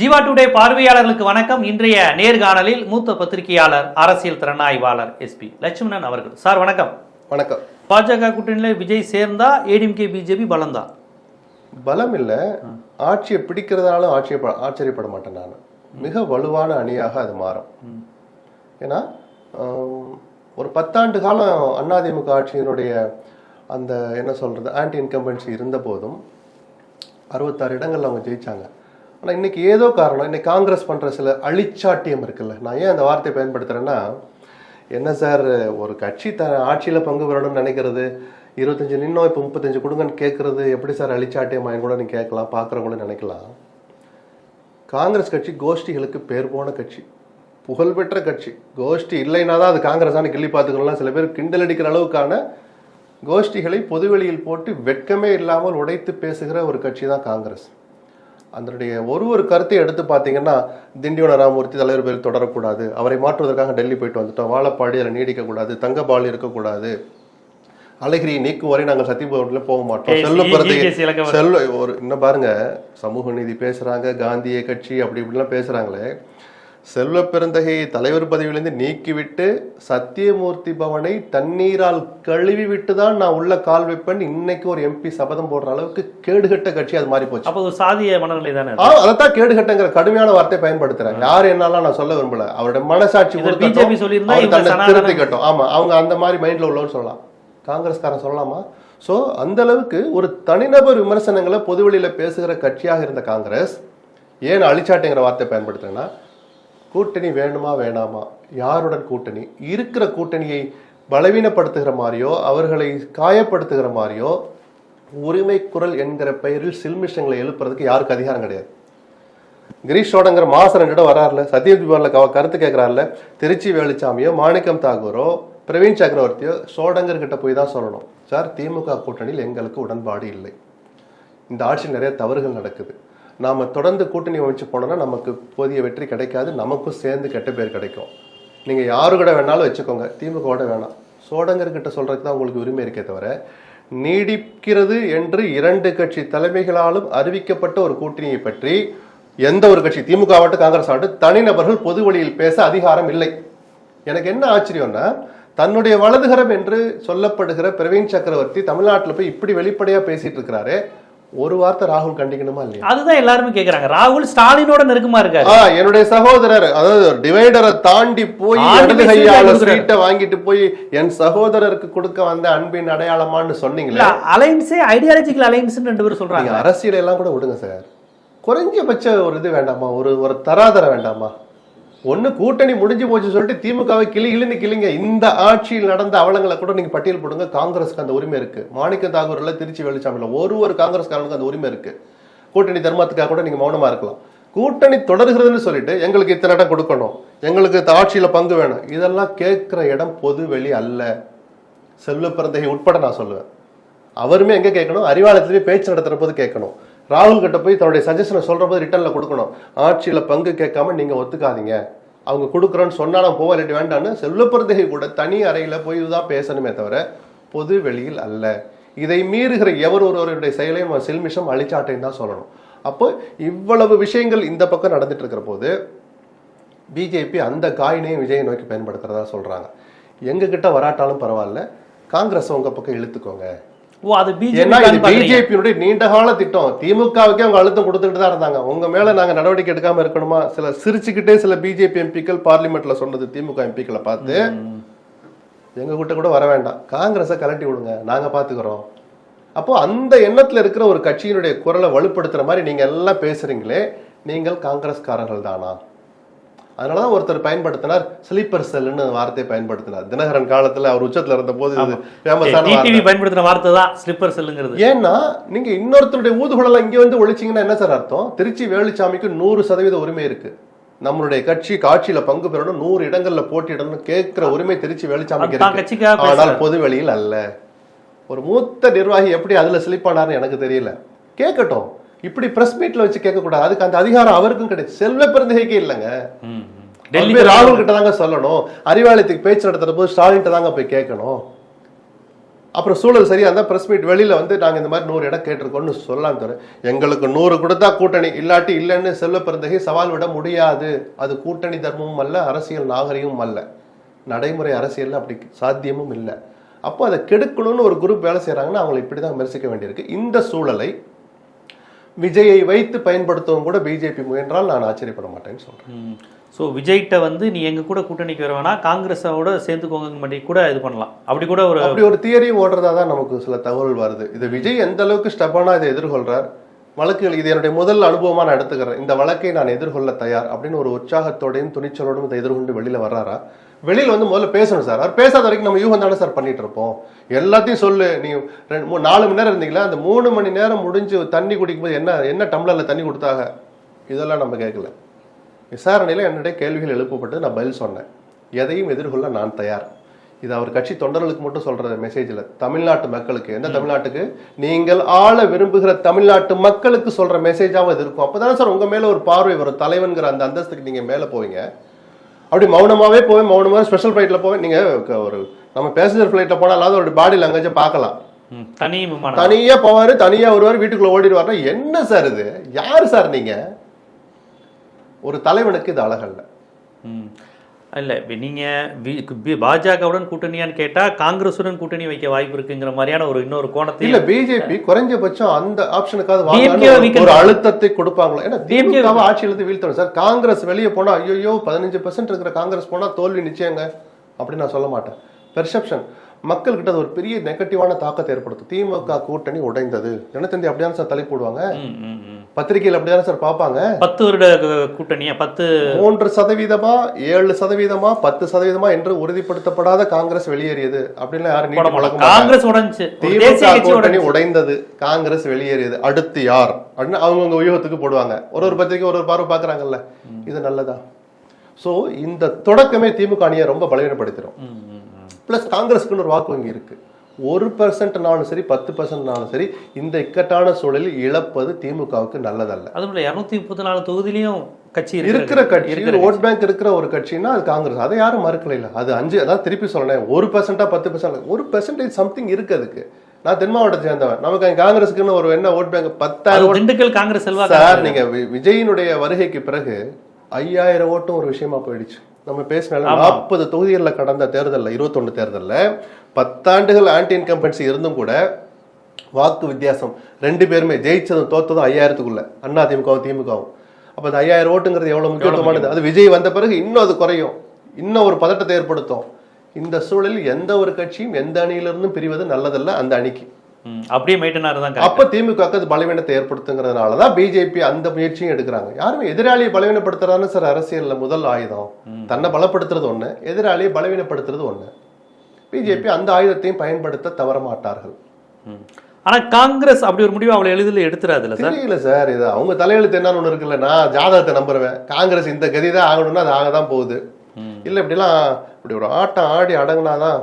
Jeeva today பார்வையாளர்களுக்கு வணக்கம். இன்றைய நேர்காணலில் மூத்த பத்திரிகையாளர் அரசியல் திறனாய்வாளர் எஸ்பி லட்சுமணன் அவர்கள். சார் வணக்கம். வணக்கம். பாஜக கூட்டணியில் விஜய் சேர்ந்தா ஏடிஎம்கே பிஜேபி பலந்தா? பலம் இல்லை ஆட்சியை பிடிக்கிறதுனால ஆட்சியப்ப ஆச்சரியப்பட மாட்டேன் நான். மிக வலுவான அணியாக அது மாறும். ஏன்னா ஒரு பத்தாண்டு காலம் அதிமுக ஆட்சியினுடைய அந்த என்ன சொல்றது ஆன்டி இன்கம்பன்சி இருந்த போதும் அறுபத்தாறு இடங்கள்ல அவங்க ஜெயிச்சாங்க. ஆனால் இன்றைக்கி ஏதோ காரணம் இன்றைக்கி காங்கிரஸ் பண்ணுற சில அழிச்சாட்டியம் இருக்குல்ல. நான் ஏன் அந்த வார்த்தையை பயன்படுத்துகிறேன்னா என்ன சார் ஒரு கட்சி த ஆட்சியில் பங்கு பெறணும்னு நினைக்கிறது இருபத்தஞ்சி நின்னோம் இப்போ முப்பத்தஞ்சு கொடுங்கன்னு கேட்குறது எப்படி சார் அழிச்சாட்டியமாயின்னு கூட நீ கேட்கலாம் பார்க்குறவங்க கூட நினைக்கலாம். காங்கிரஸ் கட்சி கோஷ்டிகளுக்கு பேர் போன கட்சி புகழ்பெற்ற கட்சி. கோஷ்டி இல்லைன்னா தான் அது காங்கிரஸான கிள்ளி பார்த்துக்கலாம் சில பேர் கிண்டல் அடிக்கிற அளவுக்கான கோஷ்டிகளை பொதுவெளியில் போட்டு வெட்கமே இல்லாமல் உடைத்து பேசுகிற ஒரு கட்சி தான் காங்கிரஸ். அதனுடைய ஒரு ஒரு கருத்தை எடுத்து பார்த்தீங்கன்னா திண்டிவன ராமூர்த்தி தலைவர் பேர் தொடரக்கூடாது. அவரை மாற்றுவதற்காக டெல்லி போயிட்டு வந்துட்டோம். வாழப்பாடி அதில் நீடிக்கக்கூடாது. தங்கபால் இருக்கக்கூடாது. அழகிரி நீக்கும் வரை நாங்கள் சத்தியபுரத்தில் போக மாட்டோம். ஏ, இலக்கம் செல்வ ஒரு இன்னும் பாருங்க. சமூக நீதி பேசுறாங்க. காந்திய கட்சி அப்படி இப்படிலாம் பேசுறாங்களே. செல்வ பெருந்தகை தலைவர் பதவியிலிருந்து நீக்கிவிட்டு சத்தியமூர்த்தி பவனை தண்ணீரால் கழுவி விட்டு தான் நான் உள்ள கால் வைப்பேன். இன்னைக்கு ஒரு எம்பி சபதம் போடுற அளவுக்கு கேடுகட்ட கட்சி அது மாறி போச்சு. அப்போ சாதிய மனநிலை தானே அதைத்தான் கேடுகட்டங்கிற கடுமையான வார்த்தை பயன்படுத்துறேன் யார் என்னாலும் நான் சொல்ல விரும்பல. அவருடைய மனசாட்சி சனாதன- திருத்திக்கட்டும். ஆமா அவங்க அந்த மாதிரி மைண்ட்ல உள்ளவன்னு சொல்லலாம். காங்கிரஸ்காரன் சொல்லலாமா? சோ அந்த அளவுக்கு ஒரு தனிநபர் விமர்சனங்களை பொதுவெளியில பேசுகிற கட்சியாக இருந்த காங்கிரஸ் ஏன் அழிச்சாட்டுங்கிற வார்த்தை பயன்படுத்துறேன்னா கூட்டணி வேணுமா வேணாமா? யாருடன் கூட்டணி? இருக்கிற கூட்டணியை பலவீனப்படுத்துகிற மாதிரியோ அவர்களை காயப்படுத்துகிற மாதிரியோ உரிமை குரல் என்கிற பெயரில் சில்மிஷங்களை எழுப்புறதுக்கு யாருக்கு அதிகாரம் கிடையாது. கிரீஷோடங்கிற மாசம் ரெண்டு இடம் வராருல சத்யஜிபால கருத்து கேட்கறாருல திருச்சி வேலுச்சாமியோ மாணிக்கம் தாகூரோ பிரவீன் சக்கரவர்த்தியோ சோடங்கர் கிட்ட போய் தான் சொல்லணும். சார் திமுக கூட்டணியில் எங்களுக்கு உடன்பாடு இல்லை. இந்த ஆட்சியில் நிறைய தவறுகள் நடக்குது. நாம் தொடர்ந்து கூட்டணி அமைச்சு போனோம்னா நமக்கு போதிய வெற்றி கிடைக்காது. நமக்கும் சேர்ந்து கெட்ட பேர் கிடைக்கும். நீங்கள் யாரு கூட வேணாலும் வச்சுக்கோங்க. திமுக கூட வேணாம். சோடங்கர் கிட்ட தான் உங்களுக்கு உரிமை இருக்கே தவிர நீடிக்கிறது என்று இரண்டு கட்சி தலைமைகளாலும் அறிவிக்கப்பட்ட ஒரு கூட்டணியை பற்றி எந்த ஒரு கட்சி திமுக ஆகட்டும் காங்கிரஸ் ஆகட்டும் தனிநபர்கள் பொது வழியில் பேச அதிகாரம் இல்லை. எனக்கு என்ன ஆச்சரியம்னா தன்னுடைய வலதுகரம் என்று சொல்லப்படுகிற பிரவீன் சக்கரவர்த்தி தமிழ்நாட்டில் போய் இப்படி வெளிப்படையாக பேசிட்டு இருக்கிறாரு. ஒரு வார்த்தை ராகுல் கண்டிக்கணுமா இல்லையா? அதுதான் எல்லாருமே கேக்குறாங்க. ராகுல் ஸ்டாலினோட நெருக்கமா இருக்காரு. என்னுடைய சகோதரர் அதாவது டிவைடரை தாண்டி போய் இடது கையால. சீட்டை வாங்கிட்டு போய் என் சகோதரருக்கு கொடுக்க வந்த அன்பின் அடையாளமான்னு சொன்னீங்களே? அலைன்ஸே ஐடியாலஜிக்கல் அலைன்ஸ் ரெண்டு பேரும் சொல்றாங்க. அரசியல் எல்லாம் கூட விடுங்க சார் குறைஞ்சபட்ச ஒரு இது வேண்டாமா? ஒரு ஒரு தராதர வேண்டாமா? ஒன்று கூட்டணி முடிஞ்சு போச்சு சொல்லிட்டு திமுகவை கிளி கிளின்னு கிளிங்க. இந்த ஆட்சியில் நடந்த அவலங்களை கூட நீங்க பட்டியல் போடுங்க. காங்கிரஸ்க்கு அந்த உரிமை இருக்கு. மாணிக்க தாகூர்ல திருச்சி வெள்ளிச்சாமியில் ஒரு ஒரு காங்கிரஸ்காரனுக்கு அந்த உரிமை இருக்கு. கூட்டணி தர்மத்துக்காக கூட நீங்க மௌனமா இருக்கலாம். கூட்டணி தொடர்கிறதுன்னு சொல்லிட்டு எங்களுக்கு இத்தனை இடம் கொடுக்கணும். எங்களுக்கு இந்த ஆட்சியில பங்கு வேணும். இதெல்லாம் கேட்கிற இடம் பொது வெளி அல்ல. செல்வ பிறந்தகை உட்பட நான் சொல்லுவேன். அவருமே எங்க கேட்கணும்? அறிவாலயத்திலேயே பேச்சு நடத்துற போது கேட்கணும். ராகுல் கிட்ட போய் தன்னுடைய சஜஷனை சொல்ற போது ரிட்டர்ன்ல கொடுக்கணும். ஆட்சியில பங்கு கேட்காம நீங்க ஒத்துக்காதீங்க. அவங்க கொடுக்குறோன்னு சொன்னாலும் நான் போக இல்லாட்டி வேண்டாம்னு செல்வ கூட தனி அறையில போய் தான் பேசணுமே தவிர பொது வெளியில் அல்ல. இதை மீறுகிற எவர் ஒருவருடைய செயலையும் நம்ம சில்மிஷம் அழிச்சாட்டேன்னு தான் சொல்லணும். அப்போ இவ்வளவு விஷயங்கள் இந்த பக்கம் நடந்துட்டு இருக்கிற போது பிஜேபி அந்த காயினையும் விஜயை நோக்கி பயன்படுத்துறதா சொல்றாங்க. எங்ககிட்ட வராட்டாலும் பரவாயில்ல. காங்கிரஸ் உங்க பக்கம் இழுத்துக்கோங்க. ஓ அது பிஜேபியினுடைய நீண்ட கால திட்டம். திமுகவுக்கே அவங்க அழுத்தம் கொடுத்துட்டு தான் இருந்தாங்க. உங்க மேல நாங்க நடவடிக்கை எடுக்காம இருக்கணுமா? சில சிரிச்சுக்கிட்டே சில பிஜேபி எம்பிக்கள் பார்லிமெண்ட்ல சொன்னது திமுக எம்பிக்களை பார்த்து எங்க கிட்ட கூட வர வேண்டாம். காங்கிரஸை கலட்டி விடுங்க. நாங்க பாத்துக்கிறோம். அப்போ அந்த எண்ணத்துல இருக்கிற ஒரு கட்சியினுடைய குரலை வலுப்படுத்துற மாதிரி நீங்க எல்லாம் பேசுறீங்களே நீங்கள் காங்கிரஸ்காரர்கள் தானா அதனாலதான் ஒருத்தர் பயன்படுத்தினார் ஸ்லீப்பர் செல்னு வார்த்தையை பயன்படுத்தினார். தினகரன் காலத்துல அவர் உச்சத்துல இருந்த போது இது ஃபேமஸான பயன்படுத்தின வார்த்தை தான் ஸ்லிப்பர் செல்லுங்கிறது ஏன்னா நீங்க இன்னொருத்தருடைய ஊதுகுழலாம் இங்க வந்து ஒழிச்சீங்கன்னா என்ன சார் அர்த்தம்? திருச்சி வேலுச்சாமிக்கு நூறு சதவீத உரிமை இருக்கு. நம்மளுடைய கட்சி காட்சியில பங்கு பெறணும் நூறு இடங்கள்ல போட்டியிடணும் கேட்கிற உரிமை திருச்சி வேலுச்சாமிக்கு ஆனால். பொது வெளியில் அல்ல. ஒரு மூத்த நிர்வாகி எப்படி அதுல ஸ்லிப் ஆனார்னு எனக்கு தெரியல. கேட்கட்டும். இப்படி பிரஸ் மீட்ல வச்சு கேட்க கூடாது அதுக்கு அந்த அதிகாரம் அவருக்கும் கிடையாது செல்வ பிறந்தகைக்கே இல்லைங்க. டெல்லி ராகுல் கிட்ட தாங்க சொல்லணும். அறிவாலயத்துக்கு பேச்சு நடத்துற போது ஸ்டாலின் தாங்க போய் கேட்கணும். அப்புறம் சூழல் சரியா இருந்தால் பிரஸ் மீட் வெளியில வந்து நாங்க இந்த மாதிரி நூறு இடம் கேட்டிருக்கோம்னு சொல்லலாம் தவிர எங்களுக்கு நூறு கொடுத்தா கூட்டணி இல்லாட்டி இல்லைன்னு செல்வ பிறந்தகை சவால் விட முடியாது. அது கூட்டணி தர்மமும் அல்ல அரசியல் நாகரிகமும் அல்ல. நடைமுறை அரசியலில் அப்படி சாத்தியமும் இல்லை. அப்போ அதை கெடுக்கணும்னு ஒரு குரூப் வேலை செய்கிறாங்கன்னா அவங்களை இப்படி தான் விமர்சிக்க வேண்டியிருக்கு. இந்த சூழலை விஜயை வைத்து பயன்படுத்தவும் கூட பிஜேபி முயன்றால் நான் ஆச்சரியப்பட மாட்டேன்னு சொல்றேன். ஸோ விஜய்கிட்ட வந்து நீ எங்க கூட கூட்டணிக்கு வர வேணா காங்கிரஸோட சேர்ந்துக்கோங்க பண்ணி கூட இது பண்ணலாம். அப்படி கூட ஒரு அப்படி ஒரு தியரி ஓடுறதா தான் நமக்கு சில தகவல் வருது. இது விஜய் எந்த அளவுக்கு ஸ்டெப்பானா இதை எதிர்கொள்றார்? வழக்குகள் இது என்னுடைய முதல் அனுபவமா நான் எடுத்துக்கிறேன். இந்த வழக்கை நான் எதிர்கொள்ள தயார் அப்படின்னு ஒரு உற்சாகத்தோடையும் துணிச்சலோடும் இதை எதிர்கொண்டு வெளியில வர்றாரா? வெளியில வந்து முதல்ல பேசணும் சார். அவர் பேசாத வரைக்கும் நம்ம யூகம் தானே சார் பண்ணிட்டு இருப்போம். எல்லாத்தையும் சொல்லு. நீ ரெண்டு மூணு நாலு மணி நேரம் இருந்தீங்களா? அந்த மூணு மணி நேரம் முடிஞ்சு தண்ணி குடிக்கும்போது என்ன என்ன டம்ளர்ல தண்ணி கொடுத்தாங்க? இதெல்லாம் நம்ம கேட்கல. விசாரணையில் என்னுடைய கேள்விகள் எழுப்பப்பட்டு நான் பதில் சொன்னேன். எதையும் எதிர்கொள்ள நான் தயார். இது அவர் கட்சி தொண்டர்களுக்கு மட்டும் சொல்ற மெசேஜ்ல தமிழ்நாட்டு மக்களுக்கு. எந்த தமிழ்நாட்டுக்கு? நீங்கள் ஆள விரும்புகிற தமிழ்நாட்டு மக்களுக்கு சொல்ற மெசேஜாவும் இது இருக்கும். அப்பதானே சார் உங்க மேல ஒரு பார்வை வரும். தலைவன்கிற அந்த அந்தஸ்துக்கு நீங்க மேல போவீங்க. அப்படி மௌனமாவே போய் மௌனமாக ஸ்பெஷல் ஃபிளைட்ல போய் நீங்க க- ஒரு நம்ம பேசஞ்சர் ஃபிளைட்ல போனாலாவது ஒரு பாடி லாங்குவேஜை பார்க்கலாம். தனி விமானம். தனியா போவாரு தனியா வருவார் வீட்டுக்குள்ள ஓடிடுவாருன்னா என்ன சார் இது? யார் சார் நீங்க? ஒரு தலைவனுக்கு இது அழகல்ல. இல்ல இப்ப நீங்க வி- பி- பாஜகவுடன் கூட்டணியான்னு கேட்டா காங்கிரசுடன் கூட்டணி வைக்க வாய்ப்பு இருக்குங்கிற மாதிரியான ஒரு இன்னொரு இல்ல கோணத்தில் பிஜேபி குறைஞ்சபட்சம் அந்த ஆப்ஷனுக்காவது வாங்கன்னு ஒரு- அழுத்தத்தை கொடுப்பாங்களோ? ஏன்னா DMK திமுக ஆட்சியில இருந்து வீழ்த்தணும். சார் காங்கிரஸ் வெளியே போனா ஐயோ பதினஞ்சு பர்சன்ட் இருக்கிற காங்கிரஸ் போனா தோல்வி நிச்சயங்க அப்படின்னு நான் சொல்ல மாட்டேன். பெர்செப்ஷன் மக்கள் கிட்ட அது ஒரு பெரிய நெகட்டிவான தாக்கத்தை ஏற்படுத்தும். திமுக கூட்டணி உடைந்தது. தினத்தந்தி அப்படியான சார் தலை போடுவாங்க. பத்திரிகையில் அப்படியான சார் பார்ப்பாங்க. பத்து வருட கூட்டணியா? பத்து மூன்று சதவீதமா ஏழு சதவீதமா பத்து சதவீதமா என்று உறுதிப்படுத்தப்படாத காங்கிரஸ் வெளியேறியது அப்படின்னு யாரும். காங்கிரஸ் உடைஞ்சு. திமுக கூட்டணி உடைந்தது. காங்கிரஸ் வெளியேறியது. அடுத்து யார்? அப்படின்னு அவங்கவுங்க வியூகத்துக்கு போடுவாங்க. ஒரு ஒரு பத்திரிக்கை ஒரு ஒரு பார்வை பாக்குறாங்கல்ல இது நல்லதா? சோ இந்த தொடக்கமே திமுக அணியை ரொம்ப பலவீனப்படுத்திடும். பிளஸ் காங்கிரஸுக்குன்னு ஒரு வாக்கு வங்கி இருக்கு. ஒரு பர்சன்ட்னாலும் சரி பத்து பர்சன்ட்னாலும் சரி இந்த இக்கட்டான சூழலில் இழப்பது திமுகவுக்கு நல்லதல்ல. அதுவும் இல்ல இருநூத்தி முப்பத்தி நாலு தொகுதியிலையும் கட்சி இருக்கிற கட்சி இருக்கிற ஓட் பேங்க் இருக்கிற ஒரு கட்சின்னா அது காங்கிரஸ். அதை யாரும் மறுக்கல இல்ல. அது அஞ்சு அதான் திருப்பி சொல்றேன் ஒரு பர்சன்டா பத்து பர்சன்ட் ஒரு பெர்சன்டேஜ் சம்திங் இருக்கு அதுக்கு. நான் தென் மாவட்டத்தை சேர்ந்தவன். நமக்கு காங்கிரஸுக்குன்னு ஒரு என்ன ஓட் பேங்க் பத்தாயிரம் திண்டுக்கல் காங்கிரஸ் சார் நீங்க விஜயினுடைய வருகைக்கு பிறகு ஐயாயிரம் ஓட்டும் ஒரு விஷயமா போயிடுச்சு. நம்ம பேசினால. நாற்பது தொகுதிகளில் கடந்த தேர்தல்ல இருபத்தொன்னு தேர்தல்ல பத்தாண்டுகள் ஆன்டி இன்கம்பன்சி இருந்தும் கூட வாக்கு வித்தியாசம் ரெண்டு பேருமே ஜெயிச்சதும் தோத்ததும் ஐயாயிரத்துக்குள்ள. அண்ணா திமுகவும் திமுகவும். அப்ப அந்த ஐயாயிரம் ஓட்டுங்கிறது எவ்வளவு முக்கியத்துவமானது? அது விஜய் வந்த பிறகு இன்னும் அது குறையும். இன்னும் ஒரு பதட்டத்தை ஏற்படுத்தும். இந்த சூழலில் எந்த ஒரு கட்சியும் எந்த அணியிலிருந்தும் பிரிவது நல்லதல்ல அந்த அணிக்கு. அப்படியே மெயின்டனாக correct. அப்ப திமுக அது பலவீனத்தை ஏற்படுத்துங்கிறதுனால தான் பிஜேபி அந்த முயற்சியும் எடுக்கிறாங்க. யாருமே எதிராளியை பலவீனப்படுத்துறான்னு சார் அரசியல்ல முதல் ஆயுதம். தன்னை பலப்படுத்துறது ஒண்ணு எதிராளியை பலவீனப்படுத்துறது ஒண்ணு. பிஜேபி அந்த ஆயுதத்தையும் பயன்படுத்த தவற மாட்டார்கள். ம். ஆனா காங்கிரஸ் அப்படி ஒரு முடிவு அவ்வளவு எளிதில் எடுத்துறாதுல்ல சார்? தெரியல சார் இது அவங்க தலையெழுத்து என்னன்னு ஒண்ணு இருக்குல்ல நான் ஜாதகத்தை நம்புறேன் காங்கிரஸ் இந்த கதி தான் ஆகணும்னா அது ஆக தான் போகுது. இல்ல இப்படிலாம் இப்படி ஒரு ஆட்டம் ஆடி அடங்குனாதான்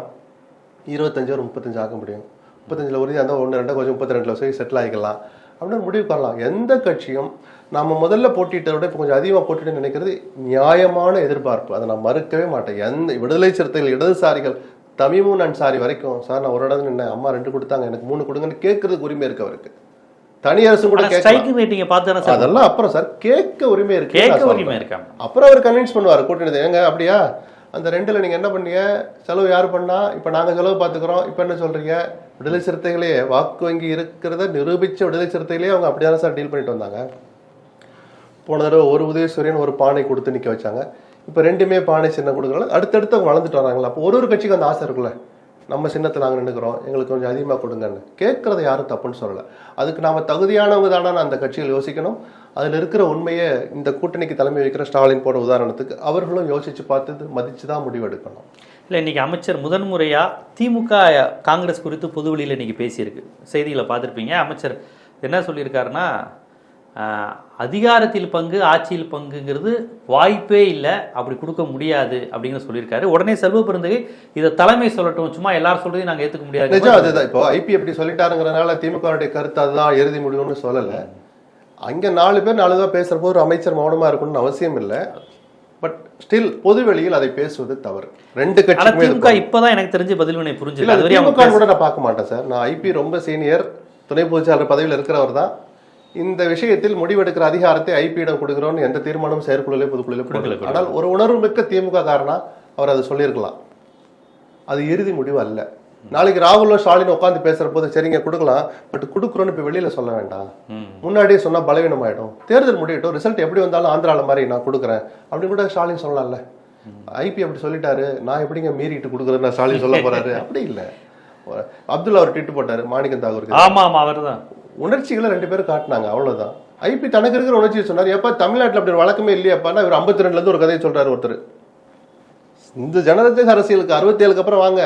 இருபத்தஞ்சு ஒரு முப்பத்தஞ்சு ஆக முடியும். முப்பத்தஞ்சுல உறுதியாக இருந்தால் ஒன்று ரெண்டு கொஞ்சம் முப்பத்தி ரெண்டுல போய் செட்டில் ஆகிக்கலாம். அப்படின்னு முடிவு பண்ணலாம். எந்த கட்சியும் நம்ம முதல்ல போட்டிட்டதை விட இப்போ கொஞ்சம் அதிகமாக போட்டிட்டு நினைக்கிறது நியாயமான எதிர்பார்ப்பு. அதை நான் மறுக்கவே மாட்டேன். எந்த விடுதலை சிறுத்தைகள் இடதுசாரிகள் தமிமுன் அன்சாரி வரைக்கும் சார் நான் ஒரு இடம் நின்னேன். அம்மா ரெண்டு கொடுத்தாங்க. எனக்கு மூணு கொடுங்கன்னு கேட்கறதுக்கு உரிமை இருக்கு அவருக்கு. தனி அரசும் கூட அதெல்லாம் அப்புறம் சார் கேட்க உரிமை இருக்கு. கேட்க உரிமை அப்புறம் அவர் கன்வின்ஸ் பண்ணுவார் கூட்டணி ஏங்க அப்படியா? அந்த ரெண்டில் நீங்கள் என்ன பண்ணீங்க? செலவு யார் பண்ணா? இப்போ நாங்கள் செலவு பார்த்துக்குறோம் இப்போ என்ன சொல்கிறீங்க விடுதலை சிறுத்தைகளே வாக்கு வங்கி இருக்கிறத நிரூபிச்ச விடுதலை சிறுத்தைகளே அவங்க அப்படியான சார் டீல் பண்ணிட்டு வந்தாங்க? போன தடவை ஒரு உதயசூரியன் ஒரு பானை கொடுத்து நிற்க வச்சாங்க. இப்போ ரெண்டுமே பானை சின்னம் கொடுக்குறாங்க அடுத்தடுத்து அவங்க வளர்ந்துட்டு வராங்களா? அப்போ ஒரு ஒரு கட்சிக்கு அந்த ஆசை இருக்குல்ல. நம்ம சின்னத்தை நாங்கள் நின்றுக்கிறோம் எங்களுக்கு கொஞ்சம் அதிகமாக கொடுங்கன்னு. கேட்குறத யாரும் தப்புன்னு சொல்லலை. அதுக்கு நாம் தகுதியானவங்க தானே அந்த கட்சிகள் யோசிக்கணும். அதுல இருக்கிற உண்மையை இந்த கூட்டணிக்கு தலைமை வைக்கிற ஸ்டாலின் போட உதாரணத்துக்கு அவர்களும் யோசிச்சு பார்த்து மதிச்சு தான் முடிவு எடுக்கணும் இல்லை இன்னைக்கு அமைச்சர் முதன்முறையா திமுக காங்கிரஸ் குறித்து பொதுவெளியில் இன்னைக்கு பேசியிருக்கு. செய்திகளை பார்த்துருப்பீங்க. அமைச்சர் என்ன சொல்லியிருக்காருன்னா அதிகாரத்தில் பங்கு ஆட்சியில் பங்குங்கிறது வாய்ப்பே இல்லை. அப்படி கொடுக்க முடியாது. அப்படிங்கிற சொல்லியிருக்காரு. உடனே செல்வ பெருந்தகை இதை தலைமை சொல்லட்டும். சும்மா எல்லாரும் சொல்றதையும் நாங்கள் ஏற்றுக்க முடியாது. நிஜம் அதுதான். இப்போ ஐபி எப்படி சொல்லிட்டாருங்கிறனால திமுகவுடைய கருத்து அதுதான் இறுதி முடிவுன்னு சொல்லல. அங்க நாலு பேர் நாலு தான் பேசுற போது ஒரு அமைச்சர் மௌனமா இருக்கணும்னு அவசியம் இல்லை. பட் ஸ்டில் பொதுவெளியில் அதை பேசுவது தவறு. ரெண்டு இது திமுக இப்பதான் எனக்கு தெரிஞ்சு பதில் வினை இல்ல புரிஞ்சுது அது அது வரையும் திமுக கூட நான் பார்க்க மாட்டேன் சார். நான் ஐபி ரொம்ப சீனியர் துணை பொதுச்செயலாளர் பதவியில் இருக்கிறவர் தான். இந்த விஷயத்தில் முடிவெடுக்கிற அதிகாரத்தை ஐபியிடம் கொடுக்கிறோம்னு எந்த தீர்மானமும் செயற்குழுலே பொதுக்குழுலே கொடுக்கல, ஆனால் ஒரு உணர்வு மிக்க திமுக காரனா அவர் அதை சொல்லியிருக்கலாம். அது இறுதி முடிவு அல்ல. நாளைக்கு ராகுலோ ஸ்டாலின் உட்காந்து பேசுற போது சரிங்க கொடுக்கலாம். பட் கொடுக்குறோன்னு இப்ப வெளியில சொல்ல வேண்டாம். முன்னாடியே சொன்னா பலவீனம் ஆயிடும் தேர்தல் முடியட்டும் ரிசல்ட் எப்படி வந்தாலும் ஆந்திரால மாதிரி நான் கொடுக்குறேன். அப்படின்னு கூட ஸ்டாலின் சொல்லலாம்ல. ஐபி அப்படி சொல்லிட்டாரு. நான் எப்படிங்க மீறிட்டு கொடுக்குறேன்னு ஸ்டாலின் சொல்ல போறாரு? அப்படி இல்ல. அப்துல்லா அவர் ட்வீட் போட்டாரு மாணிக்கம் தாகூருக்கு. ஆமா ஆமா அவர்தான். உணர்ச்சிகளை ரெண்டு பேரும் காட்டினாங்க அவ்வளவுதான். ஐபி தனக்கு இருக்கிற உணர்ச்சியை சொன்னார். எப்ப தமிழ்நாட்டுல அப்படி வழக்கமே இல்லையாப்பான்னா இவர் ஐம்பத்தி ரெண்டுல இருந்து ஒரு கதையை சொல்றாரு ஒருத்தர். இந்த ஜனநாயக அரசியலுக்கு அறுபத்தி ஏழுக்கு அப்புறம் வாங்க.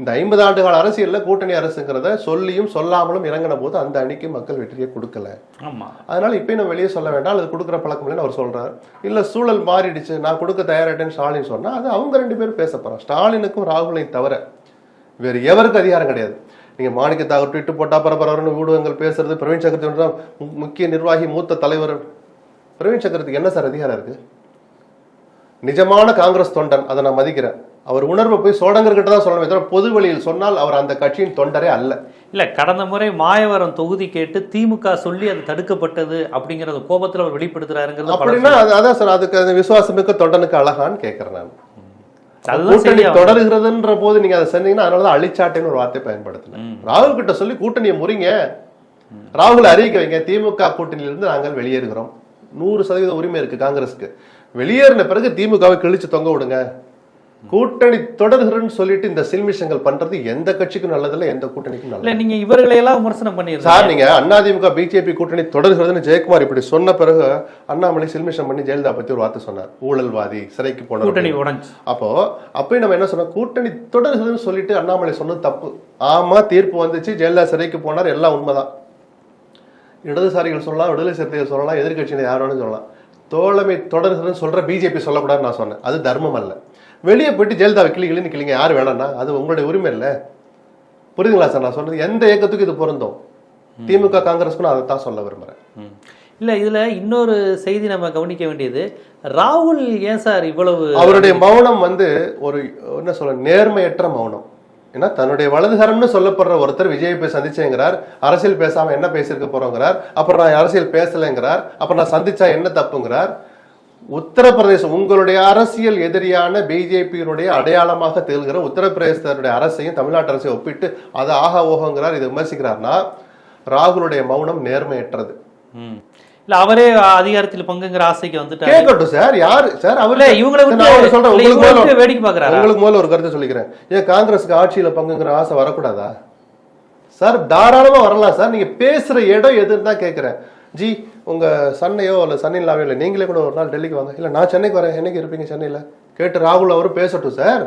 இந்த ஐம்பது ஆண்டு கால அரசியல்ல கூட்டணி அரசுங்கிறத சொல்லியும் சொல்லாமலும் இறங்கின போது அந்த அணிக்கு மக்கள் வெற்றியை கொடுக்கல. ஆமா. அதனால இப்பயும் நம்ம வெளியே சொல்ல வேண்டாம். அது கொடுக்குற பழக்கம் இல்லைன்னு அவர் சொல்றாரு. இல்ல சூழல் மாறிடுச்சு. நான் கொடுக்க தயாராயிட்டேன்னு ஸ்டாலின் சொன்னா அது அவங்க ரெண்டு பேரும் பேச போறோம் ஸ்டாலினுக்கும் ராகுலையும் தவிர வேறு எவருக்கும் அதிகாரம் கிடையாது. நீங்க மாணிக்க தாகூர் ட்விட்டு போட்டா பரபரன்னு ஊடகங்கள் பேசுறது பிரவீன் சக்கரவர்த்தி முக்கிய நிர்வாகி மூத்த தலைவர். பிரவீன் சக்கரவர்த்திக்கு என்ன சார் அதிகாரம் இருக்கு? நிஜமான காங்கிரஸ் தொண்டன் அதை நான் மதிக்கிறேன். அவர் உணர்வை போய் சோடங்கர்கிட்ட தான் சொல்லணுமே தவிர பொது வழியில் சொன்னால் அவர் அந்த கட்சியின் தொண்டரே அல்ல. இல்ல கடந்த முறை மாயவரம் தொகுதி கேட்டு திமுக சொல்லி அது தடுக்கப்பட்டது அப்படிங்கறத கோபத்துல அவர் வெளிப்படுத்துறாருங்கிறது அப்படின்னா அது- அதான் சார் அதுக்கு அந்த விசுவாசமிக்க தொண்டனுக்கு அழகான்னு கேட்கறேன் நான். கூட்டணி தொடர்கிறதுன்ற போது நீங்க அதை செஞ்சீங்கன்னா அதனாலதான் அழிச்சாட்டைன்னு ஒரு வார்த்தை பயன்படுத்தினேன். ராகுல் கிட்ட சொல்லி கூட்டணியை முறிங்க. ராகுல் அறிவிக்க வைங்க. திமுக கூட்டணியிலிருந்து நாங்கள் வெளியேறுகிறோம். நூறு சதவீத உரிமை இருக்கு காங்கிரஸ்க்கு. வெளியேறின பிறகு திமுகவை கிழிச்சு தொங்க விடுங்க. கூட்டணி தொடர்கிறன்னு சொல்லிட்டு இந்த சில்மிஷங்கள் பண்றது எந்த கட்சிக்கும் நல்லதில்ல எந்த கூட்டணிக்கும் நல்லது நீங்க இவர்களை எல்லாம் விமர்சனம் பண்ணிருக்காங்க சார் நீங்க அதிமுக பிஜேபி கூட்டணி தொடர்கிறதுன்னு ஜெயக்குமார் இப்படி சொன்ன பிறகு அண்ணாமலை சில்மிஷம் பண்ணி ஜெயலலிதா பத்தி ஒரு வார்த்தை சொன்னார். ஊழல்வாதி சிறைக்கு போனார் கூட்டணி உடைஞ்சு. அப்போ அப்பயும் நம்ம என்ன சொன்னோம்? கூட்டணி தொடர்கிறதுன்னு சொல்லிட்டு அண்ணாமலை சொன்னது தப்பு. ஆமா தீர்ப்பு வந்துச்சு ஜெயலலிதா சிறைக்கு போனார் எல்லாம் உண்மைதான். இடதுசாரிகள் சொல்லலாம் விடுதலை சிறுத்தைகள் சொல்லலாம் எதிர்க்கட்சியினர் யார் வேணும் சொல்லலாம். தோழமை தொடர்கிறதுன்னு சொல்ற பிஜேபி சொல்லக்கூடாதுன்னு நான் சொன்னேன். அது தர்மம் அல்ல. வெளியே போயிட்டு ஜெயலலிதாவை கிளி கிளின்னு கிளிங்க யார் வேணாம்னா அது உங்களுடைய உரிமை இல்லை. புரியுதுங்களா சார்? நான் சொன்னது எந்த இயக்கத்துக்கும் இது பொருந்தும். திமுக காங்கிரஸ்க்கு நான் அதை தான் சொல்ல விரும்புறேன். இல்ல இதுல இன்னொரு செய்தி நம்ம கவனிக்க வேண்டியது. ராகுல் ஏன் சார் இவ்வளவு அவருடைய மௌனம் வந்து ஒரு என்ன சொல்ல நேர்மையற்ற மௌனம். ஏன்னா தன்னுடைய வலதுகரம்னு சொல்லப்படுற ஒருத்தர் விஜய் போய் சந்திச்சேங்கிறார். அரசியல் பேசாம என்ன பேசியிருக்க போறோங்கிறார். அப்புறம் நான் அரசியல் பேசலைங்கிறார். அப்புறம் நான் சந்திச்சா என்ன தப்புங்கிறார். உத்தரப்பிரதேசம் உங்களுடைய அரசியல் எதிரியான பிஜேபியினுடைய அடையாளமாக திகழ்கிற உத்தரப்பிரதேசத்தினுடைய அரசையும் தமிழ்நாட்டு அரசையும் ஒப்பிட்டு அது ஆகா ஓகோங்கிறார் இதை விமர்சிக்கிறார்னா ராகுலுடைய மௌனம் நேர்மையற்றது. ம். இல்ல அவரே அதிகாரத்தில் பங்குங்கிற ஆசைக்கு வந்துட்டாரு. கேட்கட்டும் சார். யாரு? சார் அவர்ல இவங்களை விட்டு சொல்றேன். உங்களுக்கு வேடிக்கை பாக்குறாரா உங்களுக்கு முதல்ல ஒரு கருத்தை சொல்லிக்கிறேன். ஏன் காங்கிரஸுக்கு ஆட்சியில பங்குங்கிற ஆசை வரக்கூடாதா? சார் தாராளமா வரலாம் சார். நீங்க பேசுற இடம் எதுன்னு தான் கேட்கிறேன். ஜி உங்க சன்னையோ இல்ல சன்னிலாவையோ இல்லை நீங்களே கூட ஒரு நாள் டெல்லிக்கு வாங்க. இல்ல நான் சென்னைக்கு வரேன். என்னைக்கு இருப்பீங்க சென்னையில? கேட்டு ராகுல் அவரும் பேசட்டும் சார்.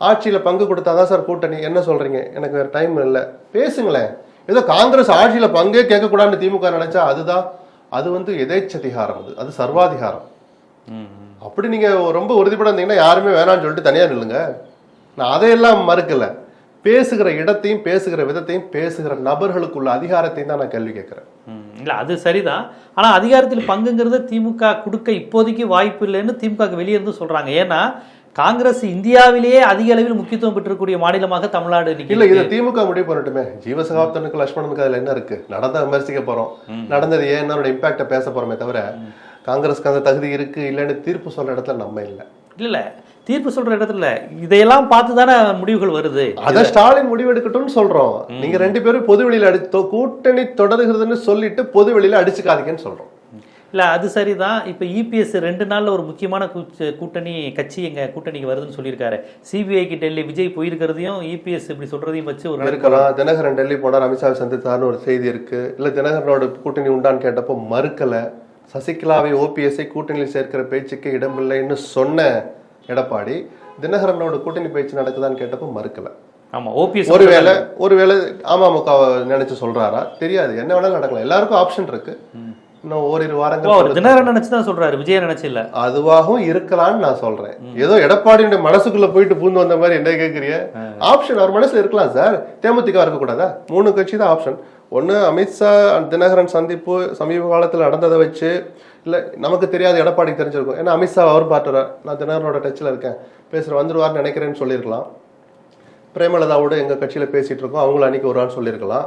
ஆட்சியில பங்கு கொடுத்தாதான் சார் கூட்டணி. என்ன சொல்றீங்க? எனக்கு வேற டைம் இல்லை. பேசுங்களேன். ஏதோ காங்கிரஸ் ஆட்சியில பங்கே கேட்கக்கூடாதுன்னு திமுக நினைச்சா அதுதான் அது வந்து எதேச்சதிகாரம் அது. அது சர்வாதிகாரம். அப்படி நீங்க ரொம்ப உறுதிப்பட இருந்தீங்கன்னா யாருமே வேணாம்னு சொல்லிட்டு தனியா நில்லுங்க. நான் அதையெல்லாம் மறுக்கல. பேசுகிற இடத்தையும் பேசுகிற விதத்தையும் பேசுகிற நபர்களுக்குள்ள அதிகாரத்தையும் தான் நான் கேள்வி கேட்கிறேன். ம். இல்ல அது சரிதான். ஆனா அதிகாரத்தில் பங்குங்கிறது திமுக கொடுக்க இப்போதைக்கு வாய்ப்பு இல்லைன்னு திமுக வெளியே இருந்து சொல்றாங்க. ஏன்னா காங்கிரஸ் இந்தியாவிலேயே அதிக அளவில் முக்கியத்துவம் பெற்றிருக்கக்கூடிய மாநிலமாக தமிழ்நாடு இல்ல. இதை திமுக முடிவு பண்ணட்டுமே. ஜீவசகாப்தனுக்கு லட்சுமணனுக்கு அதுல என்ன இருக்கு? நடந்த விமர்சிக்க போறோம். நடந்தது ஏன்? அதோட இம்பாக்ட பேச போறோமே தவிர காங்கிரஸ்க்கு அந்த தகுதி இருக்கு இல்லைன்னு தீர்ப்பு சொல்ற இடத்துல நம்ம இல்ல. இல்ல தீர்ப்பு சொல்ற இடத்துல இதையெல்லாம் பார்த்து தானே முடிவுகள் வருது. அத ஸ்டாலின் முடிவெடுக்கட்டும்னு சொல்றோம். நீங்க ரெண்டு பேரும் பொது வெளியில கூட்டணி தொடர்கிறதுன்னு சொல்லிட்டு பொது வெளியில அடிச்சுக்காதீங்கன்னு சொல்றோம். இல்ல அது சரிதான். இப்ப இபிஎஸ் ரெண்டு நாள்ல ஒரு முக்கியமான கூட்டணி கட்சி எங்க கூட்டணிக்கு வருதுன்னு சொல்லியிருக்காரு. சிபிஐக்கு டெல்லி விஜய் போயிருக்கிறதையும் இபிஎஸ் இப்படி சொல்றதையும் வச்சு ஒரு இருக்கலாம். தினகரன் டெல்லி போனார் அமித்ஷாவை சந்தித்தார்னு ஒரு செய்தி இருக்கு. இல்ல தினகரனோட கூட்டணி உண்டான்னு கேட்டப்போ மறுக்கல. சசிகலாவை ஓபிஎஸ்ஐ கூட்டணியில் சேர்க்கிற பேச்சுக்கு இடமில்லைன்னு சொன்ன எடப்பாடி தினகரனோட கூட்டணி பேச்சு நடக்குதான்னு கேட்டப்போ மறுக்கல. ஆமா ஓபிஎஸ் ஒருவேளை ஒருவேளை அமமுக நினைச்சு சொல்றாரா? தெரியாது. என்ன வேணாலும் நடக்கலாம். எல்லாருக்கும் ஆப்ஷன் இருக்கு. இன்னும் ஓரிரு வாரங்கள் தினகரன் நினைச்சு தான் சொல்றாரு விஜய் நினைச்சு இல்ல அதுவாகவும் இருக்கலாம்னு நான் சொல்றேன். ஏதோ எடப்பாடியுடைய மனசுக்குள்ள போயிட்டு பூந்து வந்த மாதிரி என்ன கேக்குறிய? ஆப்ஷன் அவர் மனசுல இருக்கலாம் சார். தேமுதிக இருக்கக்கூடாதா மூணு கட்சி தான் ஆப்ஷன். ஒன்று அமித்ஷா தினகரன் சந்திப்பு சமீப காலத்தில் நடந்ததை வச்சு இல்லை நமக்கு தெரியாத எடப்பாடிக்கு தெரிஞ்சிருக்கும். ஏன்னா அமித்ஷா அவர் பார்ட்டுறார் நான் தினகரனோட டச்சில் இருக்கேன். பேசுகிற வந்துருவார்னு நினைக்கிறேன்னு சொல்லியிருக்கலாம். பிரேமலதாவோட எங்கள் கட்சியில் பேசிகிட்டு இருக்கோம். அவங்கள அன்னைக்கு வருவான்னு சொல்லியிருக்கலாம்.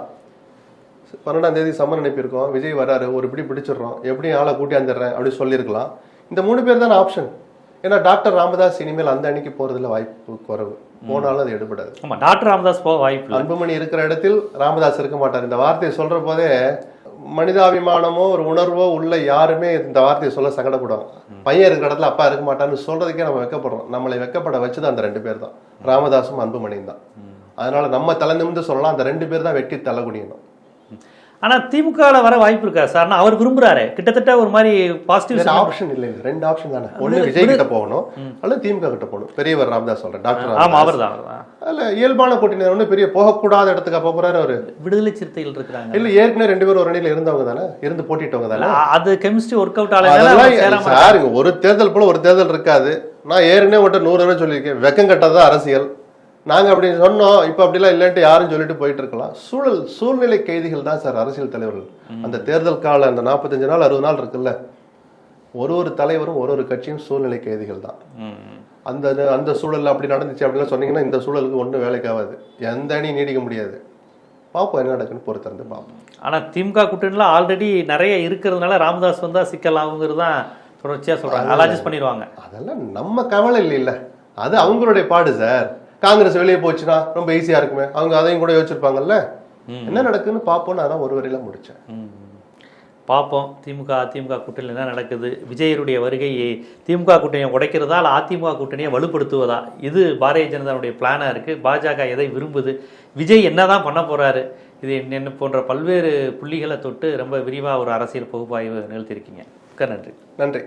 பன்னெண்டாம் தேதி சம்மன் அனுப்பியிருக்கோம் விஜய் வராரு ஒரு இப்படி பிடிச்சிடுறோம். எப்படியும் ஆளை கூட்டி வந்துடுறேன் அப்படி சொல்லியிருக்கலாம். இந்த மூணு பேர் தானே ஆப்ஷன் ஏன்னா டாக்டர் ராமதாஸ் இனிமேல் அந்த அன்னைக்கு போகிறதுல வாய்ப்பு குறைவு. போனாலும் அது எடுபடாது. ஆமா டாக்டர் ராமதாஸ் போக வாய்ப்பு அன்புமணி இருக்கிற இடத்தில் ராமதாஸ் இருக்க மாட்டார். இந்த வார்த்தையை சொல்ற போதே மனிதாபிமானமோ ஒரு உணர்வோ உள்ள யாருமே இந்த வார்த்தையை சொல்ல சங்கடப்படுவாங்க பையன் இருக்கிற இடத்துல அப்பா இருக்க மாட்டான்னு சொல்றதுக்கே நம்ம வெக்கப்படுறோம். நம்மளை வெக்கப்பட வச்சது அந்த ரெண்டு பேர் தான். ராமதாசும் அன்புமணியும் தான். அதனால நம்ம தலை நிமிந்து சொல்லலாம். அந்த ரெண்டு பேர் தான் வெட்டி தலை குனியணும். ஆனா திமுகல வர வாய்ப்பு இருக்கா? சார் ஆனா அவர் விரும்புறாரு. கிட்டத்தட்ட ஒரு மாதிரி பாசிட்டிவ் ஆப்ஷன் இல்லை ரெண்டு ஆப்ஷன் தானே. ஒண்ணு விஜய் கிட்ட போகணும் அல்லது திமுக கிட்ட போகணும். பெரியவர் ராமதாஸ் சொல்றேன் டாக்டர் ஆமா ராமதாஸ். அவர் தான் அல்ல இயல்பான கூட்டினர் ஒண்ணு பெரிய போகக்கூடாத இடத்துக்கு அப்ப போறாரு அவரு. விடுதலை சிறுத்தைகள் இருக்கிறாங்க. இல்ல ஏற்கனவே ரெண்டு பேரும் ஒரு அணியில இருந்தவங்க தானே? இருந்து போட்டிட்டவங்க தானே? அது கெமிஸ்ட்ரி ஒர்க் அவுட் அதெல்லாம் ஆகல சார் ஒரு தேர்தல் போல ஒரு தேர்தல் இருக்காது. நான் ஏற்கனவே உங்கள்கிட்ட நூறு சொல்லியிருக்கேன். வெக்கம் கட்டாதான் அரசியல். நாங்க அப்படி சொன்னோம் இப்ப அப்படிலாம் இல்லைன்ட்டு யாரும் சொல்லிட்டு போயிட்டு இருக்கலாம் சூழல் சூழ்நிலை கைதிகள் தான் சார் அரசியல் தலைவர்கள். அந்த தேர்தல் கால அந்த நாற்பத்தஞ்சு நாள் அறுபது நாள் இருக்குல்ல. ஒரு ஒரு தலைவரும் ஒரு ஒரு கட்சியும் சூழ்நிலை கைதிகள் தான். அந்த அந்த சூழல்ல அப்படி நடந்துச்சு அப்படிலாம் சொன்னீங்கன்னா இந்த சூழலுக்கு ஒன்றும் வேலைக்காகாது எந்த அணி நீடிக்க முடியாது. பார்ப்போம் என்ன நடக்குன்னு பொறுத்திருந்து பார்ப்போம் ஆனா திமுக கூட்டணில ஆல்ரெடி நிறைய இருக்கிறதுனால ராமதாஸ் வந்தா சிக்கலாகுங்கிறது தான் தொடர்ச்சியா சொல்றாங்க. அதை அட்ஜஸ்ட் பண்ணிடுவாங்க. அதெல்லாம் நம்ம கவலை இல்லைல்ல. அது அவங்களுடைய பாடு சார். காங்கிரஸ் வெளியே போச்சுன்னா ரொம்ப ஈஸியா இருக்குமே. அவங்க அதையும் கூட யோசிச்சிருப்பாங்கல்ல? என்ன நடக்குன்னு பார்ப்போம்னு அதான் ஒரு வரையில முடிச்சேன். ம். பார்ப்போம் திமுக அதிமுக கூட்டணியில் என்ன நடக்குது? விஜயருடைய வருகை திமுக கூட்டணியை உடைக்கிறதா இல்லை அதிமுக கூட்டணியை வலுப்படுத்துவதா? இது பாரதிய ஜனதாவுடைய பிளானாக இருக்குது பாஜக எதை விரும்புது? விஜய் என்னதான் பண்ண போறாரு? இது என்ன போன்ற பல்வேறு புள்ளிகளை தொட்டு ரொம்ப விரிவாக ஒரு அரசியல் பகுப்பாய்வு நிகழ்த்தியிருக்கீங்க. நன்றி. நன்றி.